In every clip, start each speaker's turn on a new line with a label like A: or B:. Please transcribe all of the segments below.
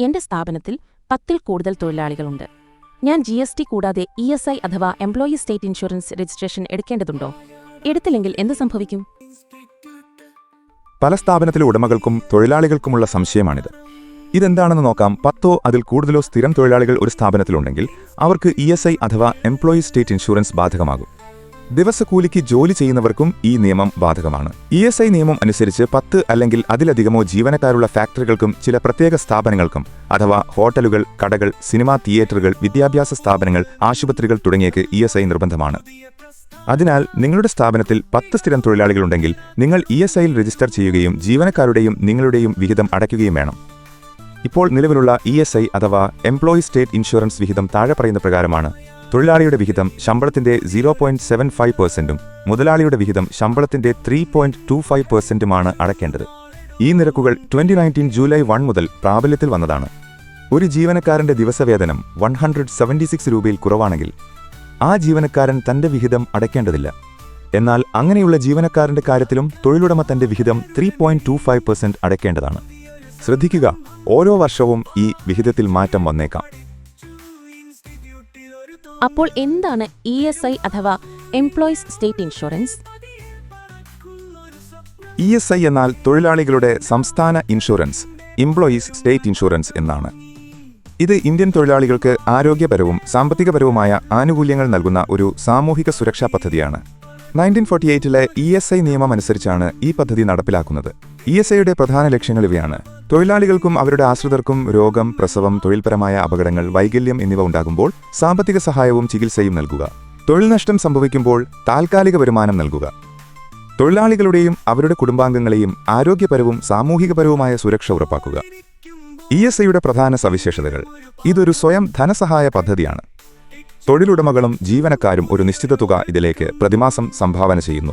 A: എന്റെ സ്ഥാപനത്തിൽ പത്തിൽ കൂടുതൽ തൊഴിലാളികളുണ്ട്. ഞാൻ ജി എസ് ടി കൂടാതെ ഇ എസ് ഐ അഥവാ എംപ്ലോയി സ്റ്റേറ്റ് ഇൻഷുറൻസ് രജിസ്ട്രേഷൻ എടുക്കേണ്ടതുണ്ടോ? എടുത്തില്ലെങ്കിൽ എന്ത് സംഭവിക്കും?
B: പല സ്ഥാപനത്തിലെ ഉടമകൾക്കും തൊഴിലാളികൾക്കുമുള്ള സംശയമാണിത്. ഇതെന്താണെന്ന് നോക്കാം. പത്തോ അതിൽ കൂടുതലോ സ്ഥിരം തൊഴിലാളികൾ ഒരു സ്ഥാപനത്തിലുണ്ടെങ്കിൽ അവർക്ക് ഇ അഥവാ എംപ്ലോയി സ്റ്റേറ്റ് ഇൻഷുറൻസ് ബാധകമാകും. ദിവസക്കൂലിക്ക് ജോലി ചെയ്യുന്നവർക്കും ഈ നിയമം ബാധകമാണ്. ഇ എസ് ഐ നിയമം അനുസരിച്ച് പത്ത് അല്ലെങ്കിൽ അതിലധികമോ ജീവനക്കാരുള്ള ഫാക്ടറികൾക്കും ചില പ്രത്യേക സ്ഥാപനങ്ങൾക്കും അഥവാ ഹോട്ടലുകൾ കടകൾ സിനിമാ തിയേറ്ററുകൾ വിദ്യാഭ്യാസ സ്ഥാപനങ്ങൾ ആശുപത്രികൾ തുടങ്ങിയക്ക് ഇ എസ് ഐ നിർബന്ധമാണ്. അതിനാൽ നിങ്ങളുടെ സ്ഥാപനത്തിൽ പത്ത് സ്ഥിരം തൊഴിലാളികളുണ്ടെങ്കിൽ നിങ്ങൾ ഇ എസ് ഐയിൽ രജിസ്റ്റർ ചെയ്യുകയും ജീവനക്കാരുടെയും നിങ്ങളുടെയും വിഹിതം അടയ്ക്കുകയും വേണം. ഇപ്പോൾ നിലവിലുള്ള ഇ എസ് ഐ അഥവാ എംപ്ലോയി സ്റ്റേറ്റ് ഇൻഷുറൻസ് വിഹിതം താഴെ പറയുന്ന പ്രകാരമാണ് തൊഴിലാളിയുടെ വിഹിതം ശമ്പളത്തിന്റെ സീറോ പോയിന്റ് സെവൻ ഫൈവ് പെർസെന്റും മുതലാളിയുടെ വിഹിതം ശമ്പളത്തിന്റെ ത്രീ പോയിന്റ് ടു ഫൈവ് പെർസെന്റുമാണ് അടയ്ക്കേണ്ടത് ഈ നിരക്കുകൾ ട്വന്റി നയന്റീൻ ജൂലൈ വൺ മുതൽ പ്രാബല്യത്തിൽ വന്നതാണ്. ഒരു ജീവനക്കാരന്റെ ദിവസവേതനം വൺ ഹൺഡ്രഡ് സെവന്റി സിക്സ് രൂപയിൽ കുറവാണെങ്കിൽ ആ ജീവനക്കാരൻ തന്റെ വിഹിതം അടയ്ക്കേണ്ടതില്ല എന്നാൽ അങ്ങനെയുള്ള ജീവനക്കാരന്റെ കാര്യത്തിലും തൊഴിലുടമ തന്റെ വിഹിതം three point two five percent അടയ്ക്കേണ്ടതാണ് ശ്രദ്ധിക്കുക ഓരോ വർഷവും ഈ വിഹിതത്തിൽ മാറ്റം വന്നേക്കാം.
A: അപ്പോൾ എന്താണ് ഇ എസ് ഐ അഥവാ employees state insurance
B: E S I എന്നാൽ തൊഴിലാളികളുടെ സംസ്ഥാന ഇൻഷുറൻസ് എംപ്ലോയീസ് സ്റ്റേറ്റ് ഇൻഷുറൻസ് എന്നാണ്. ഇത് ഇന്ത്യൻ തൊഴിലാളികൾക്ക് ആരോഗ്യപരവും സാമ്പത്തികപരവുമായ ആനുകൂല്യങ്ങൾ നൽകുന്ന ഒരു സാമൂഹിക സുരക്ഷാ പദ്ധതിയാണ്. നയന്റീൻ ഫോർട്ടി എയ്റ്റിലെ ഇ എസ് ഐ നിയമം അനുസരിച്ചാണ് ഈ പദ്ധതി നടപ്പിലാക്കുന്നത്. ഇ എസ് ഐയുടെ പ്രധാന ലക്ഷ്യങ്ങൾ ഇവയാണ്. തൊഴിലാളികൾക്കും അവരുടെ ആശ്രിതർക്കും രോഗം പ്രസവം തൊഴിൽപരമായ അപകടങ്ങൾ വൈകല്യം എന്നിവ ഉണ്ടാകുമ്പോൾ സാമ്പത്തിക സഹായവും ചികിത്സയും നൽകുക. തൊഴിൽ നഷ്ടം സംഭവിക്കുമ്പോൾ താൽക്കാലിക വരുമാനം നൽകുക. തൊഴിലാളികളുടെയും അവരുടെ കുടുംബാംഗങ്ങളെയും ആരോഗ്യപരവും സാമൂഹികപരവുമായ സുരക്ഷ ഉറപ്പാക്കുക. ഇ എസ് ഐയുടെ പ്രധാന സവിശേഷതകൾ. ഇതൊരു സ്വയം ധനസഹായ പദ്ധതിയാണ്. തൊഴിലുടമകളും ജീവനക്കാരും ഒരു നിശ്ചിത തുക ഇതിലേക്ക് പ്രതിമാസം സംഭാവന ചെയ്യുന്നു.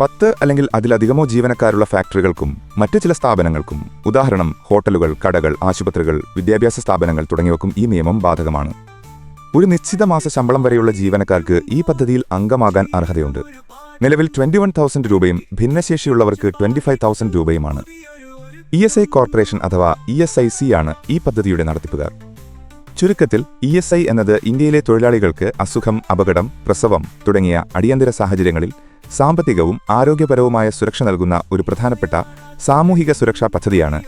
B: പത്ത് അല്ലെങ്കിൽ അതിലധികമോ ജീവനക്കാരുള്ള ഫാക്ടറികൾക്കും മറ്റു ചില സ്ഥാപനങ്ങൾക്കും ഉദാഹരണം ഹോട്ടലുകൾ കടകൾ ആശുപത്രികൾ വിദ്യാഭ്യാസ സ്ഥാപനങ്ങൾ തുടങ്ങിയവക്കും ഈ നിയമം ബാധകമാണ്. ഒരു നിശ്ചിത മാസ ശമ്പളം വരെയുള്ള ജീവനക്കാർക്ക് ഈ പദ്ധതിയിൽ അംഗമാകാൻ അർഹതയുണ്ട്. നിലവിൽ ട്വന്റി വൺ തൗസൻഡ് രൂപയും ഭിന്നശേഷിയുള്ളവർക്ക് ട്വന്റി ഫൈവ് തൗസൻഡ് രൂപയുമാണ്. ഇ എസ് ഐ കോർപ്പറേഷൻ അഥവാ ഇ എസ് ഐ സി ആണ് ഈ പദ്ധതിയുടെ നടത്തിപ്പുകാർ. ചുരുക്കത്തിൽ ഇ എസ് ഐ എന്നത് ഇന്ത്യയിലെ തൊഴിലാളികൾക്ക് അസുഖം അപകടം പ്രസവം തുടങ്ങിയ അടിയന്തര സാഹചര്യങ്ങളിൽ സാമ്പത്തികവും ആരോഗ്യപരവുമായ സുരക്ഷ നൽകുന്ന ഒരു പ്രധാനപ്പെട്ട സാമൂഹിക സുരക്ഷാ പദ്ധതിയാണ്.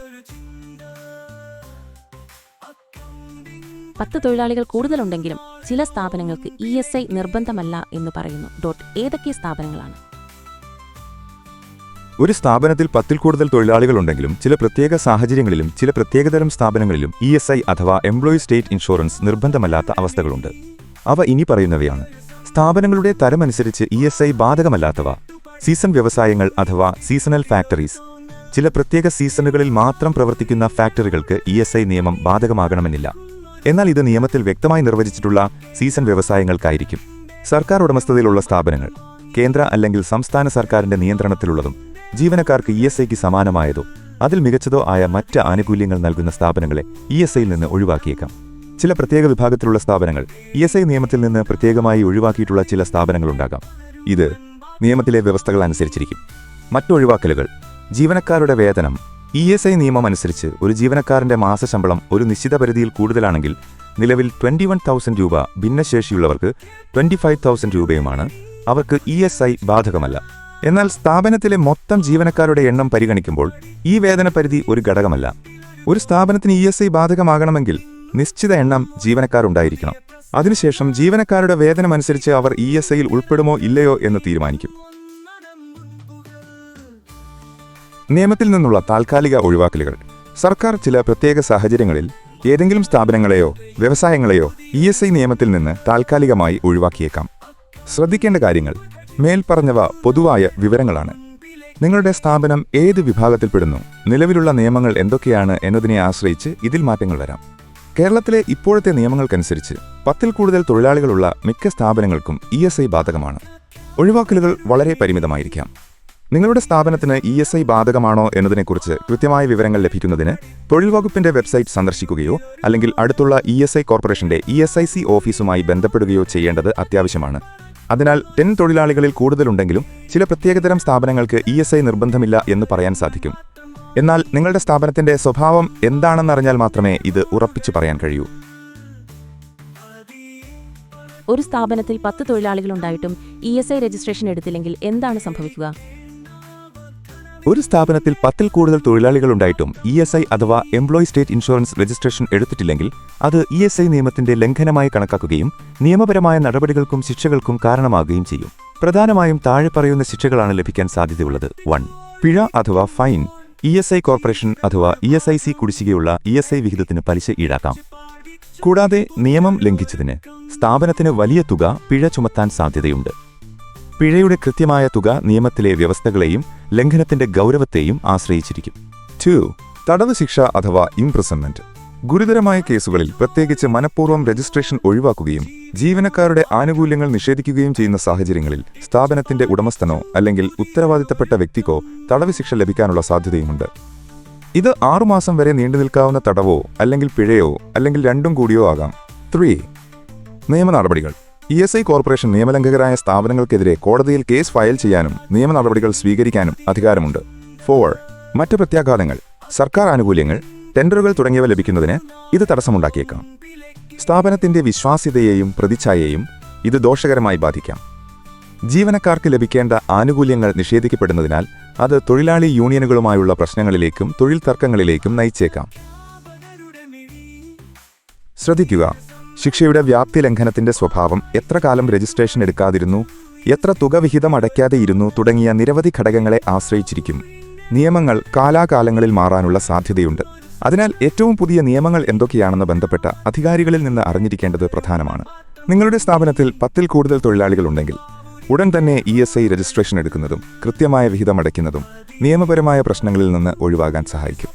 A: പത്ത് തൊഴിലാളികൾ കൂടുതലുണ്ടെങ്കിലും ചില സ്ഥാപനങ്ങൾക്ക് ഇ എസ് ഐ നിർബന്ധമല്ല എന്ന് പറയുന്നു ഡോട്ട് ഏതൊക്കെ സ്ഥാപനങ്ങളാണ്?
B: ഒരു സ്ഥാപനത്തിൽ പത്തിൽ കൂടുതൽ തൊഴിലാളികളുണ്ടെങ്കിലും ചില പ്രത്യേക സാഹചര്യങ്ങളിലും ചില പ്രത്യേകതരം സ്ഥാപനങ്ങളിലും ഇ എസ് ഐ അഥവാ എംപ്ലോയി സ്റ്റേറ്റ് ഇൻഷുറൻസ് നിർബന്ധമല്ലാത്ത അവസ്ഥകളുണ്ട്. അവ ഇനി പറയുന്നവയാണ്. സ്ഥാപനങ്ങളുടെ തരമനുസരിച്ച് ഇ എസ് ഐ ബാധകമല്ലാത്തവ. സീസൺ വ്യവസായങ്ങൾ അഥവാ സീസണൽ ഫാക്ടറീസ്. ചില പ്രത്യേക സീസണുകളിൽ മാത്രം പ്രവർത്തിക്കുന്ന ഫാക്ടറികൾക്ക് ഇ എസ് ഐ നിയമം ബാധകമാകണമെന്നില്ല. എന്നാൽ ഇത് നിയമത്തിൽ വ്യക്തമായി നിർവചിച്ചിട്ടുള്ള സീസൺ വ്യവസായങ്ങൾക്കായിരിക്കും. സർക്കാർ ഉടമസ്ഥതയിലുള്ള സ്ഥാപനങ്ങൾ കേന്ദ്ര അല്ലെങ്കിൽ സംസ്ഥാന സർക്കാരിന്റെ നിയന്ത്രണത്തിലുള്ളതും ജീവനക്കാർക്ക് ഇ എസ് ഐക്ക് സമാനമായതോ അതിൽ മികച്ചതോ ആയ മറ്റ് ആനുകൂല്യങ്ങൾ നൽകുന്ന സ്ഥാപനങ്ങളെ ഇ എസ് ഐയിൽ നിന്ന് ഒഴിവാക്കിയേക്കാം. ചില പ്രത്യേക വിഭാഗത്തിലുള്ള സ്ഥാപനങ്ങൾ ഇ എസ് ഐ നിയമത്തിൽ നിന്ന് പ്രത്യേകമായി ഒഴിവാക്കിയിട്ടുള്ള ചില സ്ഥാപനങ്ങളുണ്ടാകാം. ഇത് നിയമത്തിലെ വ്യവസ്ഥകൾ അനുസരിച്ചിരിക്കും. മറ്റൊഴിവാക്കലുകൾ. ജീവനക്കാരുടെ വേതനം. ഇ എസ് ഐ നിയമം അനുസരിച്ച് ഒരു ജീവനക്കാരന്റെ മാസശമ്പളം ഒരു നിശ്ചിത പരിധിയിൽ കൂടുതലാണെങ്കിൽ നിലവിൽ ട്വന്റി വൺ തൗസൻഡ് രൂപ ഭിന്നശേഷിയുള്ളവർക്ക് ട്വന്റി ഫൈവ് തൗസൻഡ് രൂപയുമാണ് അവർക്ക് ഇ എസ് ഐ ബാധകമല്ല. എന്നാൽ സ്ഥാപനത്തിലെ മൊത്തം ജീവനക്കാരുടെ എണ്ണം പരിഗണിക്കുമ്പോൾ ഈ വേതന പരിധി ഒരു ഘടകമല്ല. ഒരു സ്ഥാപനത്തിന് ഇ എസ് ഐ ബാധകമാകണമെങ്കിൽ നിശ്ചിത എണ്ണം ജീവനക്കാരുണ്ടായിരിക്കണം അതിനുശേഷം ജീവനക്കാരുടെ വേതനമനുസരിച്ച് അവർ ഇ എസ് ഐയിൽ ഉൾപ്പെടുമോ ഇല്ലയോ എന്ന് തീരുമാനിക്കും. നിയമത്തിൽ നിന്നുള്ള താൽക്കാലിക ഒഴിവാക്കലുകൾ. സർക്കാർ ചില പ്രത്യേക സാഹചര്യങ്ങളിൽ ഏതെങ്കിലും സ്ഥാപനങ്ങളെയോ വ്യവസായങ്ങളെയോ ഇ എസ് ഐ നിയമത്തിൽ നിന്ന് താൽക്കാലികമായി ഒഴിവാക്കിയേക്കാം. ശ്രദ്ധിക്കേണ്ട കാര്യങ്ങൾ. മേൽപ്പറഞ്ഞവ പൊതുവായ വിവരങ്ങളാണ്. നിങ്ങളുടെ സ്ഥാപനം ഏത് വിഭാഗത്തിൽപ്പെടുന്നു നിലവിലുള്ള നിയമങ്ങൾ എന്തൊക്കെയാണ് എന്നതിനെ ആശ്രയിച്ച് ഇതിൽ മാറ്റങ്ങൾ വരാം. കേരളത്തിലെ ഇപ്പോഴത്തെ നിയമങ്ങൾക്കനുസരിച്ച് പത്തിൽ കൂടുതൽ തൊഴിലാളികളുള്ള മിക്ക സ്ഥാപനങ്ങൾക്കും ഇ എസ് ഐ ബാധകമാണ്. ഒഴിവാക്കലുകൾ വളരെ പരിമിതമായിരിക്കാം. നിങ്ങളുടെ സ്ഥാപനത്തിന് ഇ എസ് ഐ ബാധകമാണോ എന്നതിനെക്കുറിച്ച് കൃത്യമായ വിവരങ്ങൾ ലഭിക്കുന്നതിന് തൊഴിൽ വകുപ്പിന്റെ വെബ്സൈറ്റ് സന്ദർശിക്കുകയോ അല്ലെങ്കിൽ അടുത്തുള്ള ഇ എസ് ഐ കോർപ്പറേഷന്റെ ഇ എസ് ഐ സി ഓഫീസുമായി ബന്ധപ്പെടുകയോ ചെയ്യേണ്ടത് അത്യാവശ്യമാണ്. അതിനാൽ ടെൻ തൊഴിലാളികളിൽ കൂടുതലുണ്ടെങ്കിലും ചില പ്രത്യേകതരം സ്ഥാപനങ്ങൾക്ക് ഇ എസ് ഐ നിർബന്ധമില്ല എന്ന് പറയാൻ സാധിക്കും. എന്നാൽ നിങ്ങളുടെ സ്ഥാപനത്തിന്റെ സ്വഭാവം എന്താണെന്നറിഞ്ഞാൽ മാത്രമേ ഇത് ഉറപ്പിച്ചു പറയാൻ കഴിയൂ.
A: ഒരു സ്ഥാപനത്തിൽ പത്ത് തൊഴിലാളികളുണ്ടായിട്ടും ഇ എസ് ഐ രജിസ്ട്രേഷൻ എടുത്തില്ലെങ്കിൽ എന്താണ് സംഭവിക്കുക?
B: ഒരു സ്ഥാപനത്തിൽ പത്തിൽ കൂടുതൽ തൊഴിലാളികളുണ്ടായിട്ടും ഇ എസ് ഐ അഥവാ എംപ്ലോയി സ്റ്റേറ്റ് ഇൻഷുറൻസ് രജിസ്ട്രേഷൻ എടുത്തിട്ടില്ലെങ്കിൽ അത് ഇ എസ് ഐ നിയമത്തിന്റെ ലംഘനമായി കണക്കാക്കുകയും നിയമപരമായ നടപടികൾക്കും ശിക്ഷകൾക്കും കാരണമാകുകയും ചെയ്യും. പ്രധാനമായും താഴെ പറയുന്ന ശിക്ഷകളാണ് ലഭിക്കാൻ സാധ്യതയുള്ളത്. വൺ. പിഴ അഥവാ fine. E S I corporation അഥവാ ഇ എസ് ഐ സി കുടിശ്ശികയുള്ള ഇ എസ് ഐ വിഹിതത്തിന് പലിശ ഈടാക്കാം. കൂടാതെ നിയമം ലംഘിച്ചതിന് സ്ഥാപനത്തിന് വലിയ തുക പിഴ ചുമത്താൻ സാധ്യതയുണ്ട്. പിഴയുടെ കൃത്യമായ തുക നിയമത്തിലെ വ്യവസ്ഥകളെയും ലംഘനത്തിന്റെ ഗൗരവത്തെയും ആശ്രയിച്ചിരിക്കും. ടു തടവ് ശിക്ഷ അഥവാ ഇംപ്രസൺമെന്റ്. ഗുരുതരമായ കേസുകളിൽ പ്രത്യേകിച്ച് മനഃപൂർവം രജിസ്ട്രേഷൻ ഒഴിവാക്കുകയും ജീവനക്കാരുടെ ആനുകൂല്യങ്ങൾ നിഷേധിക്കുകയും ചെയ്യുന്ന സാഹചര്യങ്ങളിൽ സ്ഥാപനത്തിന്റെ ഉടമസ്ഥനോ അല്ലെങ്കിൽ ഉത്തരവാദിത്തപ്പെട്ട വ്യക്തിക്കോ തടവ് ശിക്ഷ ലഭിക്കാനുള്ള സാധ്യതയുമുണ്ട്. ഇത് ആറുമാസം വരെ നീണ്ടുനിൽക്കാവുന്ന തടവോ അല്ലെങ്കിൽ പിഴയോ അല്ലെങ്കിൽ രണ്ടും കൂടിയോ ആകാം. ത്രീ. നിയമ നടപടികൾ ഇ എസ് ഐ കോർപ്പറേഷൻ നിയമലംഘകരായ സ്ഥാപനങ്ങൾക്കെതിരെ കോടതിയിൽ കേസ് ഫയൽ ചെയ്യാനും നിയമ നടപടികൾ സ്വീകരിക്കാനും അധികാരമുണ്ട്. ഫോർ. മറ്റ് പ്രത്യാഘാതങ്ങൾ. സർക്കാർ ആനുകൂല്യങ്ങൾ ടെൻഡറുകൾ തുടങ്ങിയവ ലഭിക്കുന്നതിന് ഇത് തടസ്സമുണ്ടാക്കിയേക്കാം. സ്ഥാപനത്തിന്റെ വിശ്വാസ്യതയെയും പ്രതിച്ഛായയെയും ഇത് ദോഷകരമായി ബാധിക്കാം. ജീവനക്കാർക്ക് ലഭിക്കേണ്ട ആനുകൂല്യങ്ങൾ നിഷേധിക്കപ്പെടുന്നതിനാൽ അത് തൊഴിലാളി യൂണിയനുകളുമായുള്ള പ്രശ്നങ്ങളിലേക്കും തൊഴിൽ തർക്കങ്ങളിലേക്കും നയിച്ചേക്കാം. ശ്രദ്ധിക്കുക ശിക്ഷയുടെ വ്യാപ്തി ലംഘനത്തിന്റെ സ്വഭാവം എത്ര കാലം രജിസ്ട്രേഷൻ എടുക്കാതിരുന്നു എത്ര തുക വിഹിതം അടയ്ക്കാതെ ഇരുന്നു തുടങ്ങിയ നിരവധി ഘടകങ്ങളെ ആശ്രയിച്ചിരിക്കും. നിയമങ്ങൾ കാലാകാലങ്ങളിൽ മാറാനുള്ള സാധ്യതയുണ്ട്. അതിനാൽ ഏറ്റവും പുതിയ നിയമങ്ങൾ എന്തൊക്കെയാണെന്ന് ബന്ധപ്പെട്ട അധികാരികളിൽ നിന്ന് അറിഞ്ഞിരിക്കേണ്ടത് പ്രധാനമാണ്. നിങ്ങളുടെ സ്ഥാപനത്തിൽ പത്തിൽ കൂടുതൽ തൊഴിലാളികൾ ഉണ്ടെങ്കിൽ ഉടൻ തന്നെ ഇ എസ് ഐ രജിസ്ട്രേഷൻ എടുക്കുന്നതും കൃത്യമായ വിഹിതം അടയ്ക്കുന്നതും നിയമപരമായ പ്രശ്നങ്ങളിൽ നിന്ന് ഒഴിവാകാൻ സഹായിക്കും.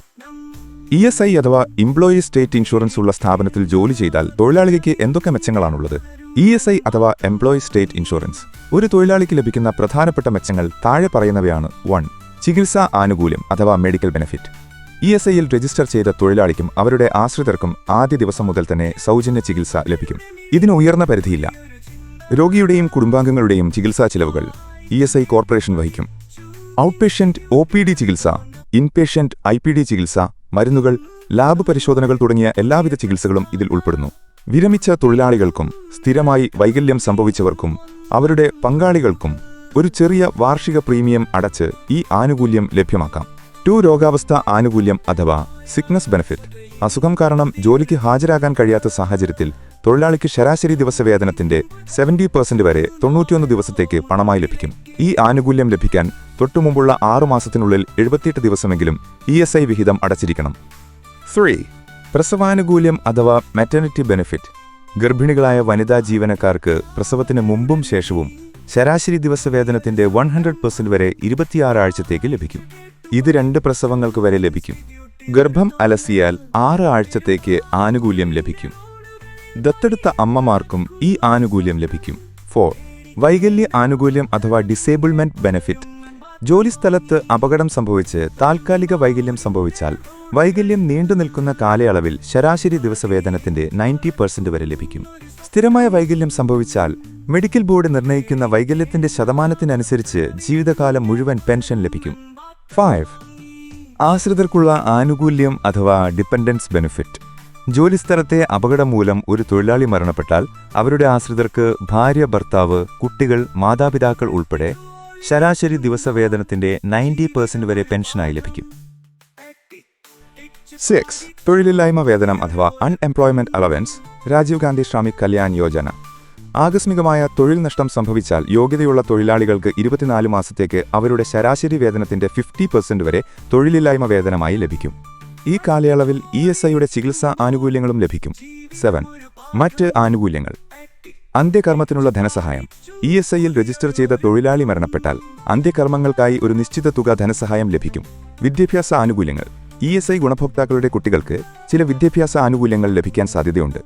B: ഇ എസ് ഐ അഥവാ ഇംപ്ലോയി സ്റ്റേറ്റ് ഇൻഷുറൻസ് ഉള്ള സ്ഥാപനത്തിൽ ജോലി ചെയ്താൽ തൊഴിലാളികൾക്ക് എന്തൊക്കെ മെച്ചങ്ങളാണുള്ളത്? ഇ എസ് ഐ അഥവാ എംപ്ലോയി സ്റ്റേറ്റ് ഇൻഷുറൻസ് ഒരു തൊഴിലാളിക്ക് ലഭിക്കുന്ന പ്രധാനപ്പെട്ട മെച്ചങ്ങൾ താഴെ പറയുന്നവയാണ് വൺ ചികിത്സാ ആനുകൂല്യം അഥവാ മെഡിക്കൽ ബെനിഫിറ്റ് ഇ എസ് ഐയിൽ രജിസ്റ്റർ ചെയ്ത തൊഴിലാളിക്കും അവരുടെ ആശ്രിതർക്കും ആദ്യ ദിവസം മുതൽ തന്നെ സൗജന്യ ചികിത്സ ലഭിക്കും. ഇതിന് ഉയർന്ന പരിധിയില്ല. രോഗിയുടെയും കുടുംബാംഗങ്ങളുടെയും ചികിത്സാ ചിലവുകൾ ഇ എസ് ഐ കോർപ്പറേഷൻ വഹിക്കും. Out patient O P D ചികിത്സ ഇൻപേഷ്യന്റ് ഐ പി ഡി ചികിത്സ മരുന്നുകൾ ലാബ് പരിശോധനകൾ തുടങ്ങിയ എല്ലാവിധ ചികിത്സകളും ഇതിൽ ഉൾപ്പെടുന്നു. വിരമിച്ച തൊഴിലാളികൾക്കും സ്ഥിരമായി വൈകല്യം സംഭവിച്ചവർക്കും അവരുടെ പങ്കാളികൾക്കും ഒരു ചെറിയ വാർഷിക പ്രീമിയം അടച്ച് ഈ ആനുകൂല്യം ലഭ്യമാക്കാം. ടു രോഗാവസ്ഥ ആനുകൂല്യം അഥവാ സിക്നസ് ബെനിഫിറ്റ് അസുഖം കാരണം ജോലിക്ക് ഹാജരാകാൻ കഴിയാത്ത സാഹചര്യത്തിൽ തൊഴിലാളിക്ക് ശരാശരി ദിവസവേതനത്തിന്റെ സെവന്റി പെർസെന്റ് വരെ തൊണ്ണൂറ്റിയൊന്ന് ദിവസത്തേക്ക് പണമായി ലഭിക്കും. ഈ ആനുകൂല്യം ലഭിക്കാൻ തൊട്ടുമുമ്പുള്ള ആറു മാസത്തിനുള്ളിൽ എഴുപത്തിയെട്ട് ദിവസമെങ്കിലും ഇ എസ് ഐ വിഹിതം അടച്ചിരിക്കണം. ത്രീ പ്രസവാനുകൂല്യം അഥവാ മെറ്റർണിറ്റി ബെനിഫിറ്റ് ഗർഭിണികളായ വനിതാ ജീവനക്കാർക്ക് പ്രസവത്തിന് മുമ്പും ശേഷവും ശരാശരി ദിവസവേതനത്തിന്റെ വൺ ഹൺഡ്രഡ് പെർസെന്റ് വരെ ഇരുപത്തിയാറ് ആഴ്ചത്തേക്ക് ലഭിക്കും. ഇത് രണ്ട് പ്രസവങ്ങൾക്ക് വരെ ലഭിക്കും. ഗർഭം അലസിയാൽ ആറ് ആഴ്ചത്തേക്ക് ആനുകൂല്യം ലഭിക്കും. ദത്തെടുത്ത അമ്മമാർക്കും ഈ ആനുകൂല്യം ലഭിക്കും. ഫോർ വൈകല്യ ആനുകൂല്യം അഥവാ ഡിസേബിൾമെന്റ് ബെനഫിറ്റ് ജോലിസ്ഥലത്ത് അപകടം സംഭവിച്ച് താൽക്കാലിക വൈകല്യം സംഭവിച്ചാൽ വൈകല്യം നീണ്ടുനിൽക്കുന്ന കാലയളവിൽ ശരാശരി ദിവസവേതനത്തിന്റെ നയന്റി പെർസെന്റ് വരെ ലഭിക്കും. സ്ഥിരമായ വൈകല്യം സംഭവിച്ചാൽ മെഡിക്കൽ ബോർഡ് നിർണയിക്കുന്ന വൈകല്യത്തിന്റെ ശതമാനത്തിനനുസരിച്ച് ജീവിതകാലം മുഴുവൻ പെൻഷൻ ലഭിക്കും. ഫൈവ് ആശ്രിതർക്കുള്ള ആനുകൂല്യം അഥവാ ഡിപ്പെൻഡൻസ് ബെനിഫിറ്റ് ജോലിസ്ഥലത്തെ അപകടം മൂലം ഒരു തൊഴിലാളി മരണപ്പെട്ടാൽ അവരുടെ ആശ്രിതർക്ക് ഭാര്യ ഭർത്താവ് കുട്ടികൾ മാതാപിതാക്കൾ ഉൾപ്പെടെ ശരാശരി ദിവസവേതനത്തിന്റെ നയന്റി പെർസെന്റ് വരെ പെൻഷനായി ലഭിക്കും. സിക്സ് തൊഴിലില്ലായ്മ വേതനം അഥവാ അൺഎംപ്ലോയ്മെന്റ് അലവൻസ് രാജീവ് ഗാന്ധി ശ്രാമിക് കല്യാൺ യോജന. ആകസ്മികമായ തൊഴിൽ നഷ്ടം സംഭവിച്ചാൽ യോഗ്യതയുള്ള തൊഴിലാളികൾക്ക് ഇരുപത്തിനാല് മാസത്തേക്ക് അവരുടെ ശരാശരി വേതനത്തിന്റെ ഫിഫ്റ്റി പെർസെന്റ് വരെ തൊഴിലില്ലായ്മ വേതനമായി ലഭിക്കും. ഈ കാലയളവിൽ ഇ എസ് ഐയുടെ ചികിത്സാ ആനുകൂല്യങ്ങളും ലഭിക്കും. സെവൻ മറ്റ് ആനുകൂല്യങ്ങൾ. അന്ത്യകർമ്മത്തിനുള്ള ധനസഹായം. ഇ എസ് ഐയിൽ രജിസ്റ്റർ ചെയ്ത തൊഴിലാളി മരണപ്പെട്ടാൽ അന്ത്യകർമ്മങ്ങൾക്കായി ഒരു നിശ്ചിത തുക ധനസഹായം ലഭിക്കും. വിദ്യാഭ്യാസ ആനുകൂല്യങ്ങൾ. ഇ എസ് ഐ ഗുണഭോക്താക്കളുടെ കുട്ടികൾക്ക് ചില വിദ്യാഭ്യാസ ആനുകൂല്യങ്ങൾ ലഭിക്കാൻ സാധ്യതയുണ്ട്.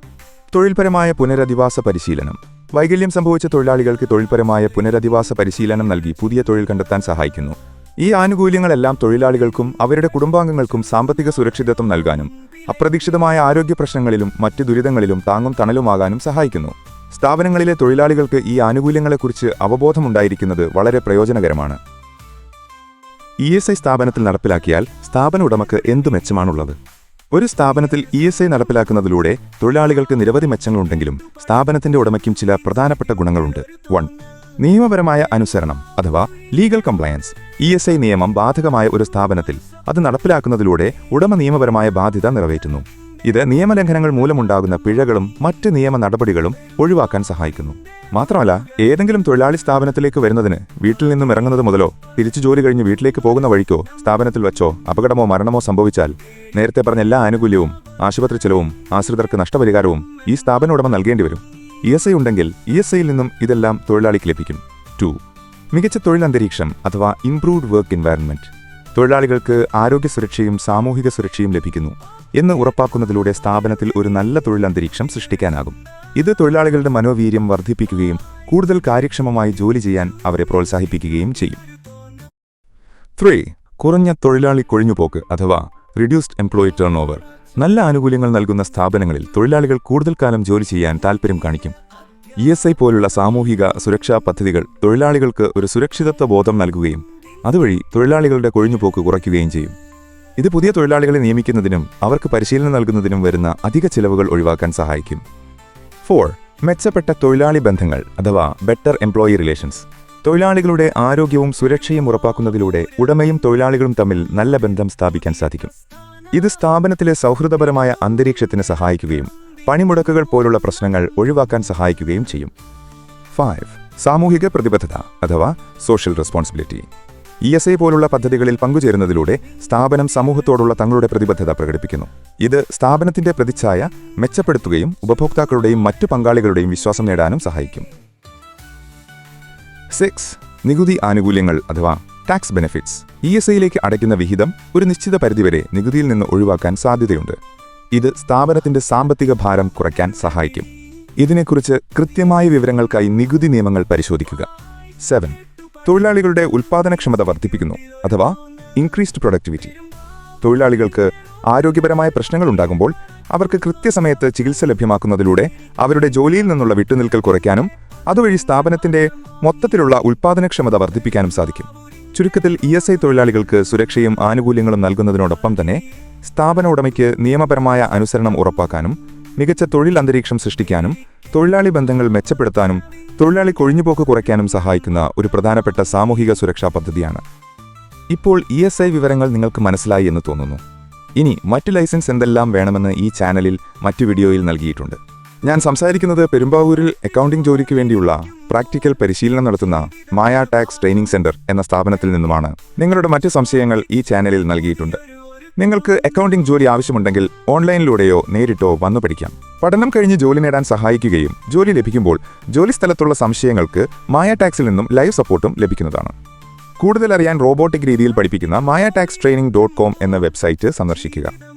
B: തൊഴിൽപരമായ പുനരധിവാസ പരിശീലനം. വൈകല്യം സംഭവിച്ച തൊഴിലാളികൾക്ക് തൊഴിൽപരമായ പുനരധിവാസ പരിശീലനം നൽകി പുതിയ തൊഴിൽ കണ്ടെത്താൻ സഹായിക്കുന്നു. ഈ ആനുകൂല്യങ്ങളെല്ലാം തൊഴിലാളികൾക്കും അവരുടെ കുടുംബാംഗങ്ങൾക്കും സാമ്പത്തിക സുരക്ഷിതത്വം നൽകാനും അപ്രതീക്ഷിതമായ ആരോഗ്യ പ്രശ്നങ്ങളിലും മറ്റ് ദുരിതങ്ങളിലും താങ്ങും തണലുമാകാനും സഹായിക്കുന്നു. സ്ഥാപനങ്ങളിലെ തൊഴിലാളികൾക്ക് ഈ ആനുകൂല്യങ്ങളെക്കുറിച്ച് അവബോധമുണ്ടായിരിക്കുന്നത് വളരെ പ്രയോജനകരമാണ്. ഇ എസ് ഐ സ്ഥാപനത്തിൽ നടപ്പിലാക്കിയാൽ സ്ഥാപന ഉടമക്ക് എന്തു മെച്ചമാണുള്ളത്. ഒരു സ്ഥാപനത്തിൽ ഇ എസ് ഐ നടപ്പിലാക്കുന്നതിലൂടെ തൊഴിലാളികൾക്ക് നിരവധി മെച്ചങ്ങളുണ്ടെങ്കിലും സ്ഥാപനത്തിന്റെ ഉടമയ്ക്കും ചില പ്രധാനപ്പെട്ട ഗുണങ്ങളുണ്ട്. വൺ നിയമപരമായ അനുസരണം അഥവാ legal compliance. E S I നിയമം ബാധകമായ ഒരു സ്ഥാപനത്തിൽ അത് നടപ്പിലാക്കുന്നതിലൂടെ ഉടമ നിയമപരമായ ബാധ്യത നിറവേറ്റുന്നു. ഇത് നിയമലംഘനങ്ങൾ മൂലമുണ്ടാകുന്ന പിഴകളും മറ്റ് നിയമ നടപടികളും ഒഴിവാക്കാൻ സഹായിക്കുന്നു. മാത്രമല്ല ഏതെങ്കിലും തൊഴിലാളി സ്ഥാപനത്തിലേക്ക് വരുന്നതിന് വീട്ടിൽ നിന്നും ഇറങ്ങുന്നത് മുതലോ തിരിച്ചു ജോലി കഴിഞ്ഞ് വീട്ടിലേക്ക് പോകുന്ന വഴിക്കോ സ്ഥാപനത്തിൽ വച്ചോ അപകടമോ മരണമോ സംഭവിച്ചാൽ നേരത്തെ പറഞ്ഞ എല്ലാ ആനുകൂല്യവും ആശുപത്രി ചെലവും ആശ്രിതർക്ക് നഷ്ടപരിഹാരവും ഈ സ്ഥാപന ഉടമ നൽകേണ്ടി വരും. ഇ എസ് ഐ ഉണ്ടെങ്കിൽ ഇ എസ് ഐയിൽ നിന്നും ഇതെല്ലാം തൊഴിലാളിക്ക് ലഭിക്കും. ടു. മികച്ച തൊഴിലന്തരീക്ഷം അഥവാ ഇംപ്രൂവ്ഡ് വർക്ക് എൻവയറൺമെന്റ് തൊഴിലാളികൾക്ക് ആരോഗ്യ സുരക്ഷയും സാമൂഹിക സുരക്ഷയും ലഭിക്കുന്നു. എന്ന് ഉറപ്പാക്കുന്നതിലൂടെ സ്ഥാപനത്തിൽ ഒരു നല്ല തൊഴിലന്തരീക്ഷം സൃഷ്ടിക്കാനാകും. ഇത് തൊഴിലാളികളുടെ മനോവീര്യം വർദ്ധിപ്പിക്കുകയും കൂടുതൽ കാര്യക്ഷമമായി ജോലി ചെയ്യാൻ അവരെ പ്രോത്സാഹിപ്പിക്കുകയും ചെയ്യും. ത്രീ കുറഞ്ഞ തൊഴിലാളി കൊഴിഞ്ഞുപോക്ക് അഥവാ റിഡ്യൂസ്ഡ് എംപ്ലോയി ടേൺ ഓവർ നല്ല ആനുകൂല്യങ്ങൾ നൽകുന്ന സ്ഥാപനങ്ങളിൽ തൊഴിലാളികൾ കൂടുതൽ കാലം ജോലി ചെയ്യാൻ താൽപ്പര്യം കാണിക്കും. ഇ എസ് ഐ പോലുള്ള സാമൂഹിക സുരക്ഷാ പദ്ധതികൾ തൊഴിലാളികൾക്ക് ഒരു സുരക്ഷിതത്വ ബോധം നൽകുകയും അതുവഴി തൊഴിലാളികളുടെ കൊഴിഞ്ഞുപോക്ക് കുറയ്ക്കുകയും ചെയ്യും. ഇത് പുതിയ തൊഴിലാളികളെ നിയമിക്കുന്നതിനും അവർക്ക് പരിശീലനം നൽകുന്നതിനും വരുന്ന അധിക ചിലവുകൾ ഒഴിവാക്കാൻ സഹായിക്കും. ഫോർ മെച്ചപ്പെട്ട തൊഴിലാളി ബന്ധങ്ങൾ അഥവാ ബെറ്റർ എംപ്ലോയി റിലേഷൻസ് തൊഴിലാളികളുടെ ആരോഗ്യവും സുരക്ഷയും ഉറപ്പാക്കുന്നതിലൂടെ ഉടമയും തൊഴിലാളികളും തമ്മിൽ നല്ല ബന്ധം സ്ഥാപിക്കാൻ സാധിക്കും. ഇത് സ്ഥാപനത്തിലെ സൗഹൃദപരമായ അന്തരീക്ഷത്തിന് സഹായിക്കുകയും പണിമുടക്കുകൾ പോലുള്ള പ്രശ്നങ്ങൾ ഒഴിവാക്കാൻ സഹായിക്കുകയും ചെയ്യും. ഫൈവ് സാമൂഹിക പ്രതിബദ്ധത അഥവാ social responsibility E S I പോലുള്ള പദ്ധതികളിൽ പങ്കുചേരുന്നതിലൂടെ സ്ഥാപനം സമൂഹത്തോടുള്ള തങ്ങളുടെ പ്രതിബദ്ധത പ്രകടിപ്പിക്കുന്നു. ഇത് സ്ഥാപനത്തിന്റെ പ്രതിച്ഛായ മെച്ചപ്പെടുത്തുകയും ഉപഭോക്താക്കളുടെയും മറ്റു പങ്കാളികളുടെയും വിശ്വാസം നേടാനും സഹായിക്കും. സിക്സ്. നികുതി ആനുകൂല്യങ്ങൾ അഥവാ ടാക്സ് ബെനിഫിറ്റ്സ്. ഇ എസ് ഐയിലേക്ക് അടയ്ക്കുന്ന വിഹിതം ഒരു നിശ്ചിത പരിധിവരെ നികുതിയിൽ നിന്ന് ഒഴിവാക്കാൻ സാധ്യതയുണ്ട്. ഇത് സ്ഥാപനത്തിന്റെ സാമ്പത്തിക ഭാരം കുറയ്ക്കാൻ സഹായിക്കും. ഇതിനെക്കുറിച്ച് കൃത്യമായ വിവരങ്ങൾക്കായി നികുതി നിയമങ്ങൾ പരിശോധിക്കുക. സെവൻ. തൊഴിലാളികളുടെ ഉൽപ്പാദനക്ഷമത വർദ്ധിപ്പിക്കുന്നു അഥവാ ഇൻക്രീസ്ഡ് പ്രൊഡക്ടിവിറ്റി തൊഴിലാളികൾക്ക് ആരോഗ്യപരമായ പ്രശ്നങ്ങൾ ഉണ്ടാകുമ്പോൾ അവർക്ക് കൃത്യസമയത്ത് ചികിത്സ ലഭ്യമാക്കുന്നതിലൂടെ അവരുടെ ജോലിയിൽ നിന്നുള്ള വിട്ടുനിൽക്കൽ കുറയ്ക്കാനും അതുവഴി സ്ഥാപനത്തിന്റെ മൊത്തത്തിലുള്ള ഉൽപ്പാദനക്ഷമത വർദ്ധിപ്പിക്കാനും സാധിക്കും. ചുരുക്കത്തിൽ ഇ എസ് ഐ തൊഴിലാളികൾക്ക് സുരക്ഷയും ആനുകൂല്യങ്ങളും നൽകുന്നതിനോടൊപ്പം തന്നെ സ്ഥാപന ഉടമയ്ക്ക് നിയമപരമായ അനുസരണം ഉറപ്പാക്കാനും മികച്ച തൊഴിൽ അന്തരീക്ഷം സൃഷ്ടിക്കാനും തൊഴിലാളി ബന്ധങ്ങൾ മെച്ചപ്പെടുത്താനും തൊഴിലാളി കൊഴിഞ്ഞുപോക്ക് കുറയ്ക്കാനും സഹായിക്കുന്ന ഒരു പ്രധാനപ്പെട്ട സാമൂഹിക സുരക്ഷാ പദ്ധതിയാണ്. ഇപ്പോൾ ഇ എസ് ഐ വിവരങ്ങൾ നിങ്ങൾക്ക് മനസ്സിലായി എന്ന് തോന്നുന്നു. ഇനി മറ്റ് ലൈസൻസ് എന്തെല്ലാം വേണമെന്ന് ഈ ചാനലിൽ മറ്റു വീഡിയോയിൽ നൽകിയിട്ടുണ്ട്. ഞാൻ സംസാരിക്കുന്നത് പെരുമ്പാവൂരിൽ അക്കൗണ്ടിംഗ് ജോലിക്ക് വേണ്ടിയുള്ള പ്രാക്ടിക്കൽ പരിശീലനം നടത്തുന്ന മായ ടാക്സ് ട്രെയിനിംഗ് സെന്റർ എന്ന സ്ഥാപനത്തിൽ നിന്നുമാണ്. നിങ്ങളുടെ മറ്റ് സംശയങ്ങൾ ഈ ചാനലിൽ നൽകിയിട്ടുണ്ട്. നിങ്ങൾക്ക് അക്കൗണ്ടിംഗ് ജോലി ആവശ്യമുണ്ടെങ്കിൽ ഓൺലൈനിലൂടെയോ നേരിട്ടോ വന്നു പഠിക്കാം. പഠനം കഴിഞ്ഞ് ജോലി നേടാൻ സഹായിക്കുകയും ജോലി ലഭിക്കുമ്പോൾ ജോലി സ്ഥലത്തുള്ള സംശയങ്ങൾക്ക് മായ ടാക്സിൽ നിന്നും ലൈവ് സപ്പോർട്ടും ലഭിക്കുന്നതാണ്. കൂടുതൽ അറിയാൻ റോബോട്ടിക് രീതിയിൽ പഠിപ്പിക്കുന്ന Maya tax training dot com എന്ന വെബ്സൈറ്റ് സന്ദർശിക്കുക.